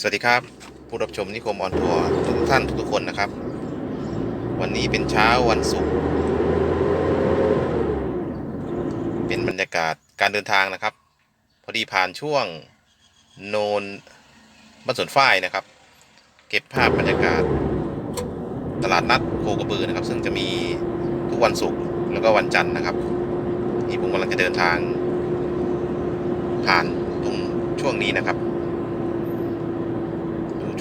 สวัสดีครับ ผู้รับชมนิคมออนทัวร์ทุกท่านทุกคนนะครับ วันนี้เป็นเช้าวันศุกร์เป็นบรรยากาศการเดินทางนะครับ พอดีผ่านช่วงโนนบ้านสวนฝ้ายนะครับ เก็บภาพบรรยากาศ ตลาดนัดโคกระบือนะครับ ซึ่งจะมีทุกวันศุกร์แล้วก็วันจันทร์นะครับนี่ผมกำลังจะเดินทาง ผ่านตรงช่วงนี้นะครับ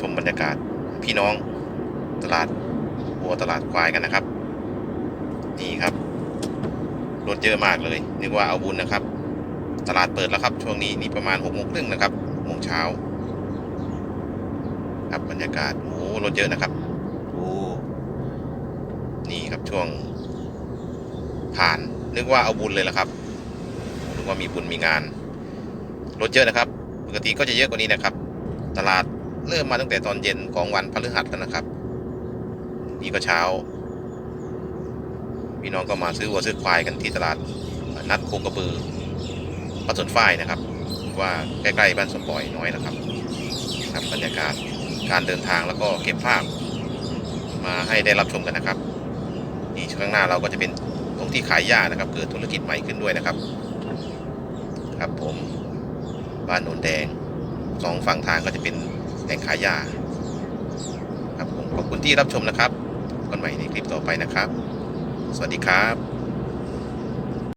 มบรรยากาศพี่น้องตลาดวัวตลาดควายกันนะครับ นี่ครับรถเยอะมากเลยนึกว่าเอาบุญนะครับ ตลาดเปิดแล้วครับ ช่วงนี้นี่ประมาณหกโมงครึ่งนะครับโมงเช้า ครับบรรยากาศโอ้รถเยอะนะครับโอ้นี่ครับช่วง ผ่านนึกว่าเอาบุญเลยละครับนึกว่ามีบุญมีงานรถเยอะนะครับ ปกติก็จะเยอะกว่านี้นะครับ ตลาด เริ่มมาตั้งแต่ตอนเย็นของวันพฤหัสแล้วนะครับ นี่ก็เช้า พี่น้องก็มาซื้อวัวซื้อควายกันที่ตลาดนัดโคกระบือบ้าสนฝ้ายนะครับ ว่าใกล้ๆบ้านสวนปล่อยน้อยนะครับครับบรรยากาศการเดินทางแล้วก็เก็บภาพ มาให้ได้รับชมกันนะครับนี่ข้างหน้าเราก็จะเป็นตรงที่ขายหญ้านะครับเกิดธุรกิจใหม่ขึ้นด้วยนะครับ ครับผมบ้านโนนแดงสองฝั่งทางก็จะเป็น แหล่งขายยาครับผมขอบคุณที่รับชมนะครับพบกันใหม่ในคลิปต่อไปนะครับ สวัสดีครับ